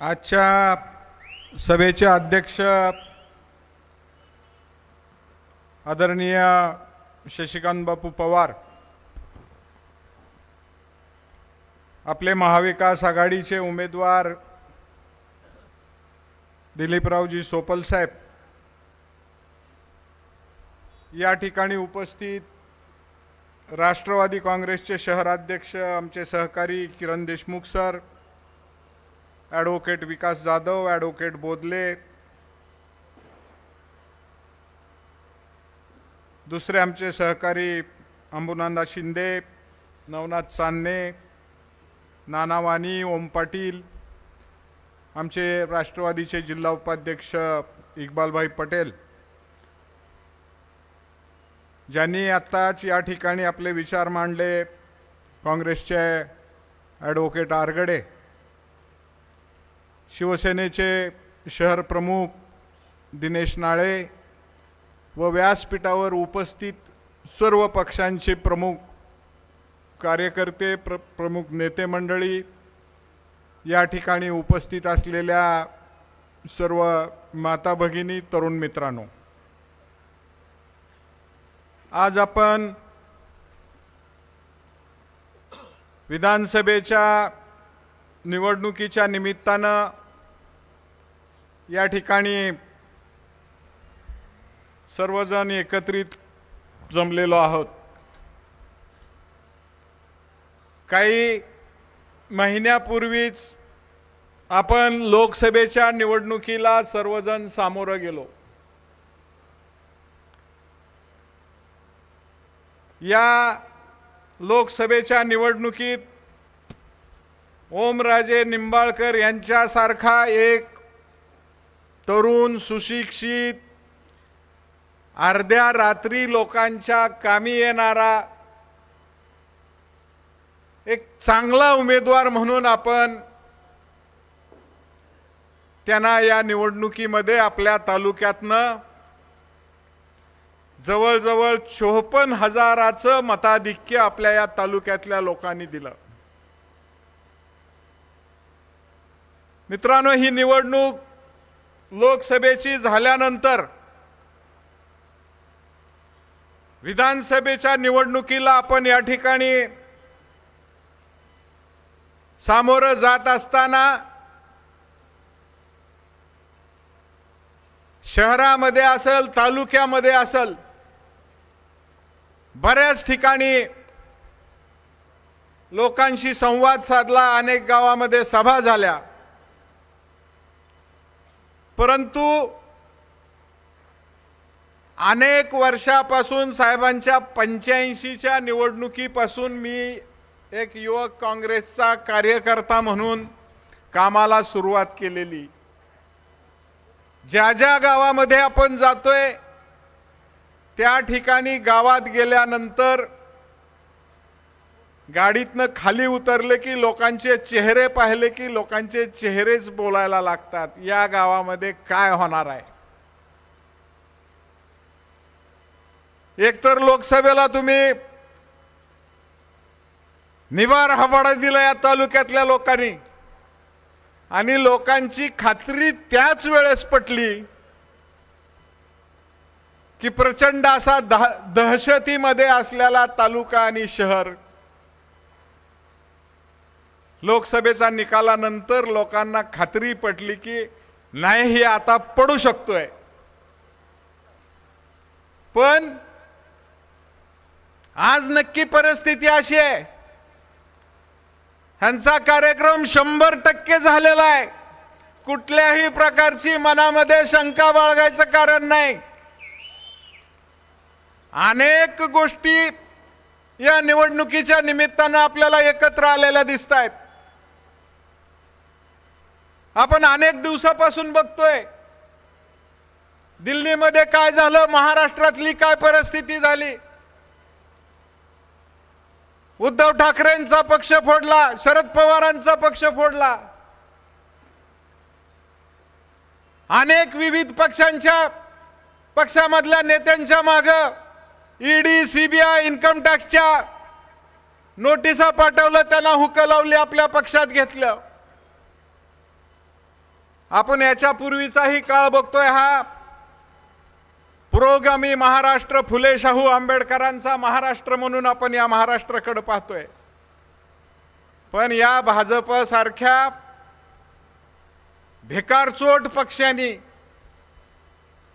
आजच्या सभेचे अध्यक्ष आदरणीय शशिकांत बापू पवार आपले महाविकास आघाडीचे उमेदवार दिलीपरावजी सोपल साहेब या ठिकाणी उपस्थित राष्ट्रवादी काँग्रेसचे शहराध्यक्ष आमचे सहकारी Kiran Deshmukh sir advocate Vikas Jadhav advocate Bodle दुसरे आमचे सहकारी अंबुनांदा शिंदे नवनाथ सान्ने नानावानी ओम पाटील आमचे राष्ट्रवादीचे जिल्हा उपाध्यक्ष इक्बालभाई पटेल. ज्यांनी आत्ताच या ठिकाणी आपले विचार मांडले काँग्रेसचे ॲडव्होकेट आरगडे. शिवसेनेचे शहर प्रमुख दिनेश नाळे व व्यासपीठावर उपस्थित सर्व पक्षांचे प्रमुख कार्यकर्ते प्र प्रमुख नेते मंडळी या ठिकाणी उपस्थित असलेल्या सर्व माता भगिनी तरुण मित्रांनो. आज आपण विधानसभेच्या निवडणुकीच्या निमित्तानं या ठिकाणी सर्वजण एकत्रित जमलेलो आहोत. काही महिन्यापूर्वीच आपण लोकसभेच्या निवडणुकीला सर्वजण सामोरं गेलो. या लोकसभेच्या निवडणुकीत ओमराजे निंबाळकर यांच्यासारखा एक तरुण सुशिक्षित अर्ध्या रात्री लोकांच्या कामी येणारा एक चांगला उमेदवार म्हणून आपण त्यांना या निवडणुकीमध्ये आपल्या तालुक्यातनं जवळजवळ चोपन्न हजाराचं मताधिक्य आपल्या या तालुक्यातल्या लोकांनी दिलं. मित्रांनो ही निवडणूक लोकसभेची झाल्यानंतर विधानसभेच्या निवडणुकीला आपण या ठिकाणी सामोरं जात असताना शहरामध्ये असेल तालुक्यामध्ये असेल बऱ्याच ठिकाणी लोकांशी संवाद साधला अनेक गावामध्ये सभा झाल्या. परंतु अनेक वर्षापासून साहेबांच्या पंच्याऐंशीच्या निवडणुकीपासून मी एक युवक काँग्रेसचा कार्यकर्ता म्हणून कामाला सुरुवात केलेली. ज्या ज्या गावामध्ये आपण जातोय त्या ठिकाणी गावात गेल्यानंतर गाडीतनं खाली उतरले की लोकांचे चेहरे पाहिले की लोकांचे चेहरेच बोलायला लागतात. या गावामध्ये काय होणार आहे? एकतर लोकसभेला तुम्ही निवार हवाडा दिला या तालुक्यातल्या लोकांनी. आणि लोकांची खात्री त्याच वेळेस पटली की प्रचंड असा दह दहशतीमध्ये असलेला तालुका आणि शहर लोकसभेचा निकालानंतर लोकांना खात्री पटली की नाही हे आता पडू शकतोय. पण आज नक्की परिस्थिती अशी आहे. ह्यांचा कार्यक्रम शंभर टक्के झालेला आहे. कुठल्याही प्रकारची मनामध्ये शंका बाळगायचं कारण नाही. अनेक गोष्टी या निवडणुकीच्या निमित्तानं आपल्याला एकत्र आलेल्या दिसत आहेत आपण अनेक दिवसापासून बघतोय. दिल्लीमध्ये काय झालं? महाराष्ट्रातली काय परिस्थिती झाली? उद्धव ठाकरेंचा पक्ष फोडला शरद पवारांचा पक्ष फोडला. अनेक विविध पक्षांच्या पक्षामधल्या नेत्यांच्या माग ईडी सीबीआय इन्कम टॅक्सच्या नोटिसा पाठवलं त्यांना हुकं लावली आपल्या पक्षात घेतलं. आपण याच्यापूर्वीचाही काळ बघतोय हा. पुरोगामी महाराष्ट्र फुले शाहू आंबेडकरांचा महाराष्ट्र म्हणून आपण या महाराष्ट्राकडे पाहतोय. पण या भाजप सारख्या भिकारचोट पक्षांनी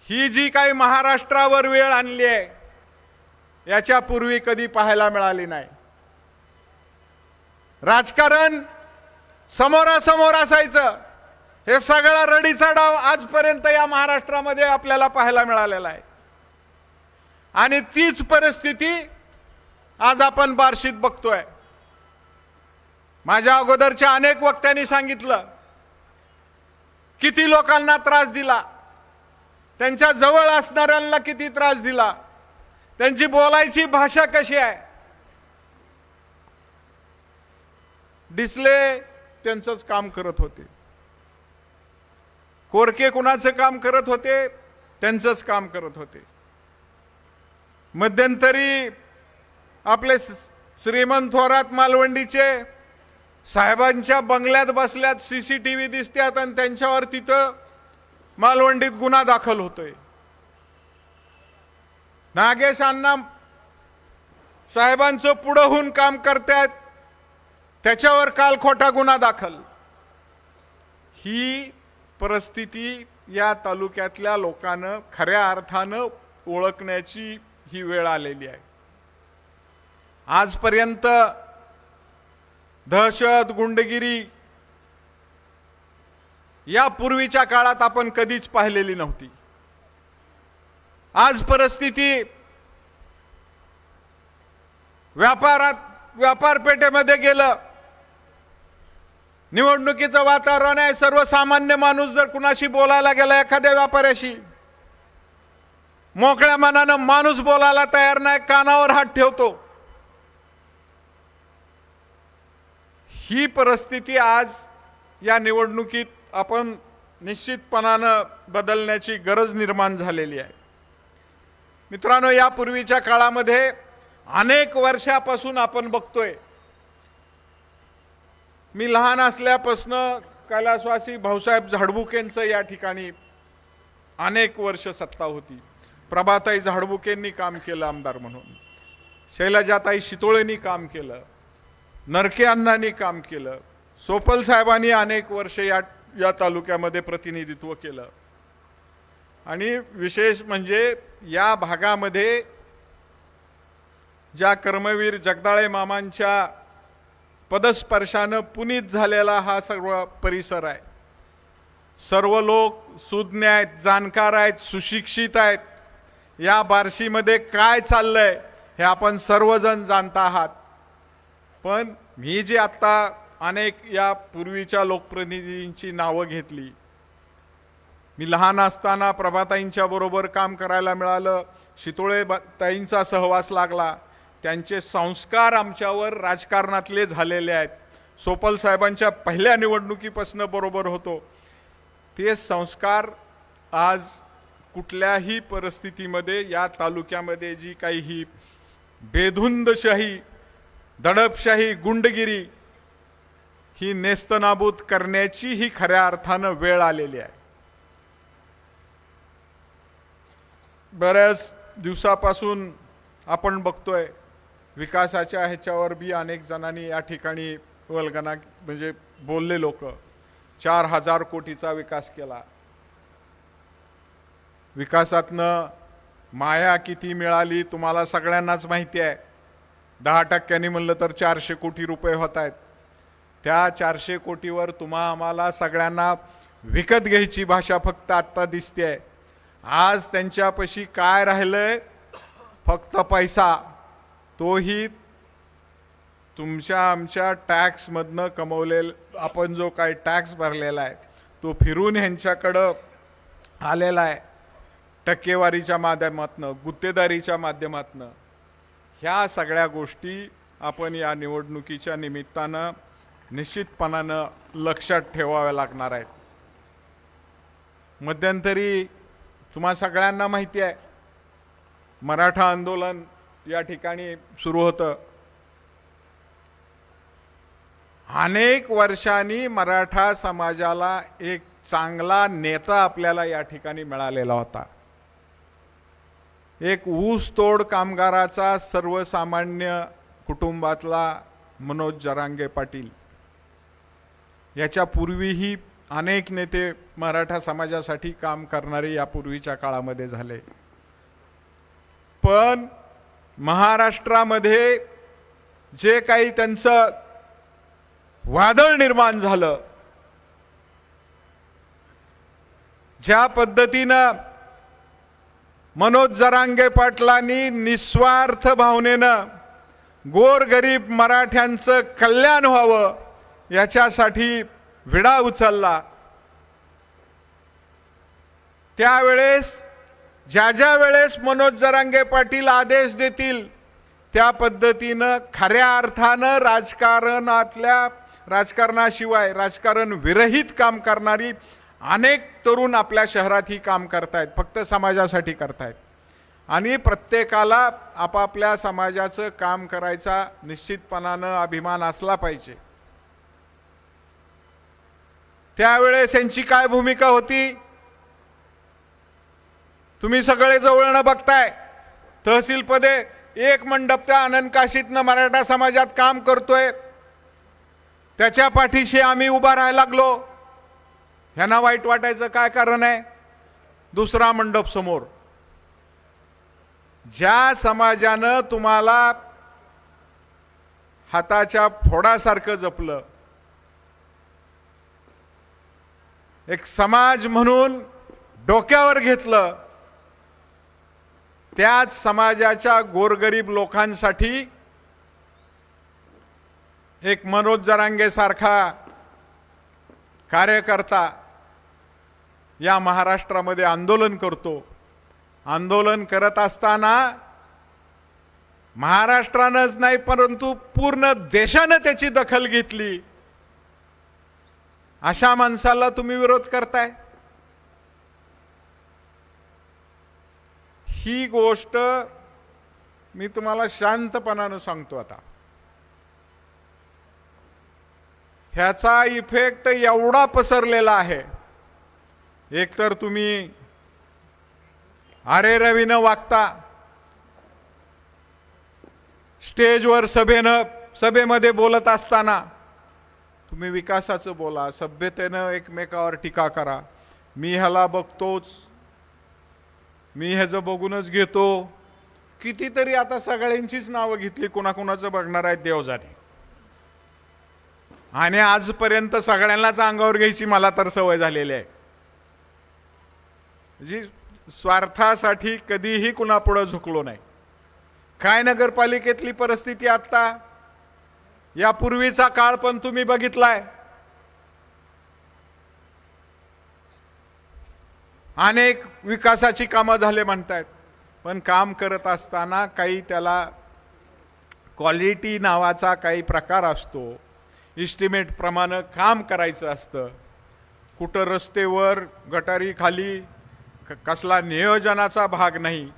ही जी काही महाराष्ट्रावर वेळ आणली आहे याच्यापूर्वी कधी पाहायला मिळाली नाही. राजकारण समोरासमोर असायचं. हे सगळा रडीचा डाव आजपर्यंत या महाराष्ट्रामध्ये आपल्याला पाहायला मिळालेला आहे. आणि तीच परिस्थिती आज आपण बार्शीत बघतोय. माझ्या अगोदरच्या अनेक वक्त्यांनी सांगितलं किती लोकांना त्रास दिला त्यांच्या जवळ असणाऱ्यांना किती त्रास दिला त्यांची बोलायची भाषा कशी आहे. डिस्ले त्यांचंच काम करत होते. कोरके कुणाचं काम करत होते त्यांचंच काम करत होते. मध्यंतरी आपले श्रीमंत थोरात मालवंडीचे साहेबांच्या बंगल्यात बसल्यात सीसीटीव्ही दिसतात आणि त्यांच्यावर तिथं मालवंडीत गुन्हा दाखल होतोय. नागेश अण्णा साहेबांचं पुढं होऊन काम करतायत त्याच्यावर काल खोटा गुन्हा दाखल. ही परिस्थिती या तालुक्यातल्या लोकांना खऱ्या अर्थानं ओळखण्याची ही वेळ आलेली आहे. आजपर्यंत दहशत गुंडगिरी या पूर्वीच्या काळात आपण कधीच पाहिलेली नव्हती. आज परिस्थिती व्यापारात व्यापारपेठेमध्ये गेलं निवडणुकीचं वातावरण आहे. सर्वसामान्य माणूस जर कुणाशी बोलायला गेला एखाद्या व्यापाऱ्याशी मोकळ्या मनानं माणूस बोलायला तयार नाही कानावर हात ठेवतो. ही परिस्थिती आज या निवडणुकीत आपण निश्चितपणानं बदलण्याची गरज निर्माण झालेली आहे. मित्रांनो यापूर्वीच्या काळामध्ये अनेक वर्षापासून आपण बघतोय मी लहान असल्यापासनं कैलासवासी भाऊसाहेब झाडबुकेंचं या ठिकाणी अनेक वर्ष सत्ता होती. प्रभाताई झाडबुकेंनी काम केलं आमदार म्हणून. शैलजाताई शितोळेंनी काम केलं. नरके अण्णांनी काम केलं. सोपल साहेबांनी अनेक वर्ष या या तालुक्यामध्ये प्रतिनिधित्व केलं. आणि विशेष म्हणजे या भागामध्ये ज्या कर्मवीर जगदाळे मामांच्या पदस्पर्शानं पुनीत झालेला हा सर्व परिसर आहे. सर्व लोक सुज्ञ आहेत जाणकार आहेत सुशिक्षित आहेत. या बार्शीमध्ये काय चाललंय हे आपण सर्वजण जाणता आहात. पण मी जी आत्ता अनेक या पूर्वीच्या लोकप्रतिनिधींची नावं घेतली. मी लहान असताना प्रभाताईंच्या बरोबर काम करायला मिळालं शितोळे ताईंचा सहवास लागला त्यांचे संस्कार आमच्यावर राजकारणातले झालेले आहेत. सोपल साहेबांच्या पहिल्या निवडणुकीपासून बरोबर होतो. ते संस्कार आज कुठल्याही परिस्थितीमध्ये या तालुक्यामध्ये जी काही ही बेधुंदशाही दडपशाही गुंडगिरी ही नेस्तनाबूत करण्याची ही खऱ्या अर्थानं वेळ आलेली आहे. बऱ्याच दिवसापासून आपण बघतोय विकासाच्या ह्याच्यावर बी अनेक जणांनी या ठिकाणी वल्गना म्हणजे बोलले लोक. चार हजार कोटीचा विकास केला. विकासातनं माया किती मिळाली तुम्हाला सगळ्यांनाच माहिती आहे. दहा टक्क्यांनी म्हणलं तर चारशे कोटी रुपये होत आहेत. त्या चारशे कोटीवर तुम्हा आम्हाला सगळ्यांना विकत घ्यायची भाषा फक्त आत्ता दिसते आहे आज त्यांच्यापाशी काय राहिलंय? फक्त पैसा. तोही तुमच्या आमच्या टॅक्समधनं कमवलेला आपण जो काही टॅक्स भरलेला आहे तो फिरून ह्यांच्याकडं आलेला आहे टक्केवारीच्या माध्यमातनं गुत्तेदारीच्या माध्यमातनं. ह्या सगळ्या गोष्टी आपण या निवडणुकीच्या निमित्तानं निश्चितपणानं लक्षात ठेवाव्या लागणार आहेत. मध्यंतरी तुम्हा सगळ्यांना माहिती आहे मराठा आंदोलन या ठिकाणी सुरू होतं. अनेक वर्षांनी मराठा समाजाला एक चांगला नेता आपल्याला या ठिकाणी मिळालेला होता. एक ऊसतोड कामगाराचा सर्वसामान्य कुटुंबातला मनोज जरांगे पाटील. याच्या पूर्वीही अनेक नेते मराठा समाजासाठी काम करणारे यापूर्वीच्या काळामध्ये झाले. पण महाराष्ट्रामध्ये जे काही त्यांचं वादळ निर्माण झालं ज्या पद्धतीनं मनोज जरांगे पाटलांनी निस्वार्थ भावनेनं गोरगरीब मराठ्यांचं कल्याण व्हावं याच्यासाठी विडा उचलला त्यावेळेस ज्या ज्या वेळेस मनोज जरांगे पाटील आदेश देतील त्या पद्धतीनं खऱ्या अर्थानं राजकारणातल्या राजकारणाशिवाय राजकारण विरहित काम करणारी अनेक तरुण आपल्या शहरात ही काम करतायत फक्त समाजासाठी करतायत. आणि प्रत्येकाला आपापल्या समाजाचं काम करायचा निश्चितपणानं अभिमान असला पाहिजे. त्यावेळेस यांची काय भूमिका होती? तुम्ही सगळे जवळनं बघताय. तहसीलपदे एक मंडप त्या आनंद काशीतनं मराठा समाजात काम करतोय. त्याच्या पाठीशी आम्ही उभा राहायला लागलो. ह्यांना वाईट वाटायचं काय कारण आहे? दुसरा मंडप समोर. ज्या समाजानं तुम्हाला हाताच्या फोडासारखं जपलं एक समाज म्हणून डोक्यावर घेतलं त्याच समाजाच्या गोरगरीब लोकांसाठी एक मनोज जरांगेसारखा कार्यकर्ता या महाराष्ट्रामध्ये आंदोलन करतो. आंदोलन करत असताना महाराष्ट्रानंच नाही परंतु पूर्ण देशानं त्याची दखल घेतली. अशा माणसाला तुम्ही विरोध करताय? ही गोष्ट मी तुम्हाला शांतपणानं सांगतो आता. ह्याचा इफेक्ट एवढा पसरलेला आहे. एकतर तुम्ही अरे रवीनं वागता. स्टेजवर सभेनं सभेमध्ये बोलत असताना तुम्ही विकासाचं बोला सभ्यतेनं एकमेकावर टीका करा. मी ह्याला बघतोच. मी ह्याचं बघूनच घेतो. कितीतरी आता सगळ्यांचीच नावं घेतली कुणाकुणाचं बघणार आहेत देवजाने. आणि आजपर्यंत सगळ्यांनाच अंगावर घ्यायची मला तर सवय झालेली आहे. जी स्वार्थासाठी कधीही कुणापुढं झुकलो नाही. काय नगरपालिकेतली परिस्थिती आत्ता यापूर्वीचा काळ पण तुम्ही बघितलाय. अनेक विकासाची कामं झाले म्हणतायत. पण काम करत असताना काही त्याला क्वालिटी नावाचा काही प्रकार असतो. इस्टिमेटप्रमाणे काम करायचं असतं. कुठं रस्तेवर गटारी खाली क- कसला नियोजनाचा भाग नाही.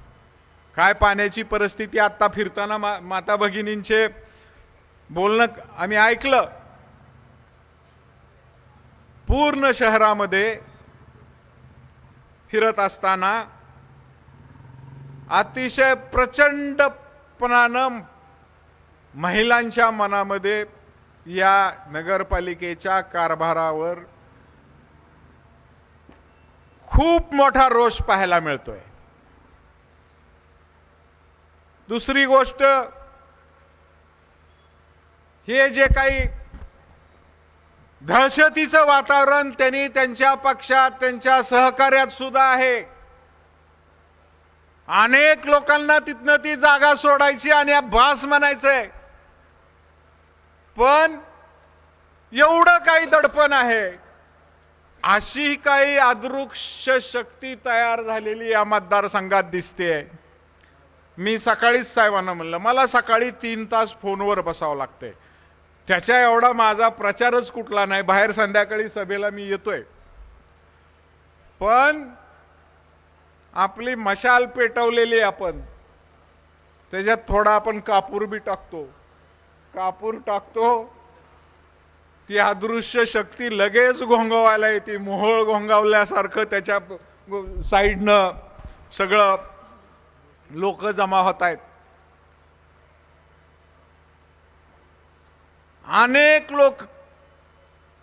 काय पाण्याची परिस्थिती आत्ता फिरताना मा माता भगिनींचे बोलणं आम्ही ऐकलं. पूर्ण शहरामध्ये फिरत असताना अतिशय प्रचंडपणानं महिलांच्या मनामध्ये या नगरपालिकेच्या कारभारावर खूप मोठा रोष पाहायला मिळतोय. दुसरी गोष्ट हे जे काही दहशतीचं वातावरण त्यांनी त्यांच्या पक्षात त्यांच्या सहकार्यात सुद्धा आहे. अनेक लोकांना तिथनं ती जागा सोडायची आणि बास म्हणायचंय. पण एवढं काही दडपण आहे. अशी काही अदृक्ष शक्ती तयार झालेली या मतदारसंघात दिसते मी सकाळीच साहेबांना म्हणलं मला सकाळी तीन तास फोनवर बसावं लागतंय. त्याच्या एवढा माझा प्रचारच कुठला नाही. बाहेर संध्याकाळी सभेला मी येतोय. पण आपली मशाल पेटवलेली आपण त्याच्यात थोडा आपण कापूर बी टाकतो. कापूर टाकतो. ती अदृश्य शक्ती लगेच घोंगवायला येते. मोहळ घोंगावल्यासारखं त्याच्या साईडनं सगळं लोक जमा होत आहेत अनेक लोक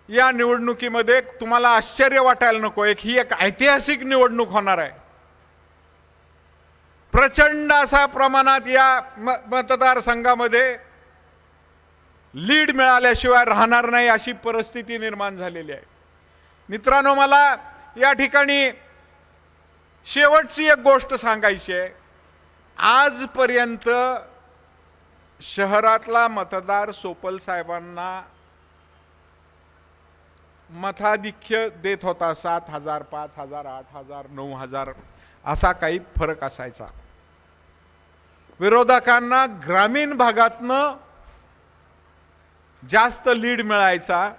या निवडणुकीमध्ये तुम्हाला आश्चर्य वाटायला नको. एक ही एक ऐतिहासिक निवडणूक होणार आहे. प्रचंड असा प्रमाणात या म- मतदारसंघामध्ये लीड मिळाल्याशिवाय राहणार नाही अशी परिस्थिती निर्माण झालेली आहे. मित्रांनो मला या ठिकाणी शेवटची एक गोष्ट सांगायची आहे. आजपर्यंत शहरातला मतदार सोपल साहेबांना मताधिक्य देत होता सात हजार पाच हजार आठ हजार नऊ हजार असा काही फरक असायचा. विरोधकांना ग्रामीण भागातनं जास्त लीड मिळायचा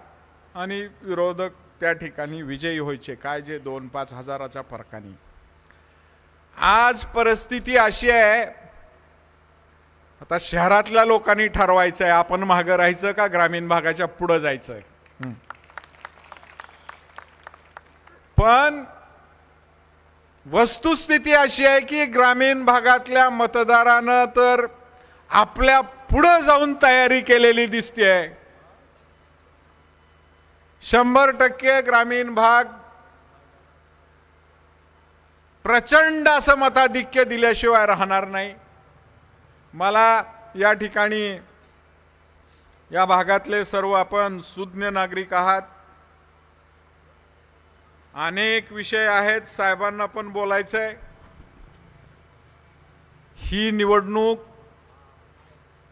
आणि विरोधक त्या ठिकाणी विजयी व्हायचे. काय जे दोन पाच हजाराच्या फरकाने. आज परिस्थिती अशी आहे आता शहरातल्या लोकांनी ठरवायचं आहे आपण मागं राहायचं का ग्रामीण भागाच्या पुढं जायचं पण वस्तुस्थिती अशी आहे की ग्रामीण भागातल्या मतदारानं तर आपल्या पुढं जाऊन तयारी केलेली दिसते शंभर टक्के ग्रामीण भाग प्रचंड असं मताधिक्य दिल्याशिवाय राहणार नाही. मला या ठिकाणी या भागातले सर्व आपण सुज्ञ नागरिक आहात. अनेक विषय आहेत साहेबांना पण बोलायचं आहे ही निवडणूक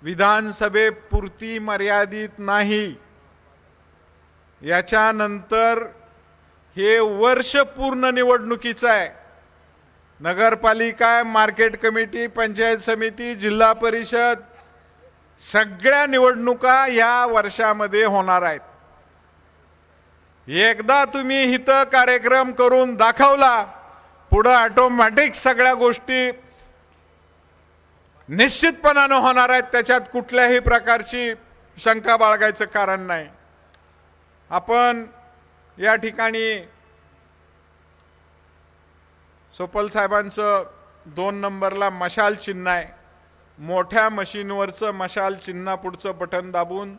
विधानसभेपुरती मर्यादित नाही. याच्यानंतर हे वर्ष पूर्ण निवडणुकीचं आहे. नगरपालिका मार्केट कमिटी पंचायत समिती जिल्हा परिषद सगळ्या निवडणुका या वर्षामध्ये होणार आहेत. एकदा तुम्ही इथं कार्यक्रम करून दाखवला पुढं ऑटोमॅटिक सगळ्या गोष्टी निश्चितपणानं होणार आहेत. त्याच्यात कुठल्याही प्रकारची शंका बाळगायचं कारण नाही. आपण या ठिकाणी सोपल साहेबांचं दोन नंबरला मशाल चिन्ह आहे. मोठ्या मशीनवरचं मशाल चिन्हापुढचं बटन दाबून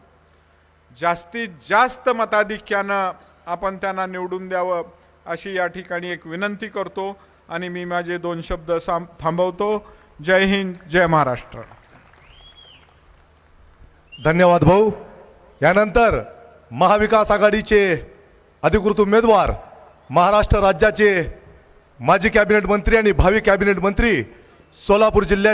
जास्तीत जास्त मताधिक्यानं आपण त्यांना निवडून द्यावं अशी या ठिकाणी एक विनंती करतो आणि मी माझे दोन शब्द साम थांबवतो. जय हिंद जय महाराष्ट्र. धन्यवाद भाऊ. यानंतर महाविकास आघाडीचे अधिकृत उमेदवार महाराष्ट्र राज्याचे माजी कॅबिनेट मंत्री आणि भावी कॅबिनेट मंत्री सोलापूर जिल्ह्यात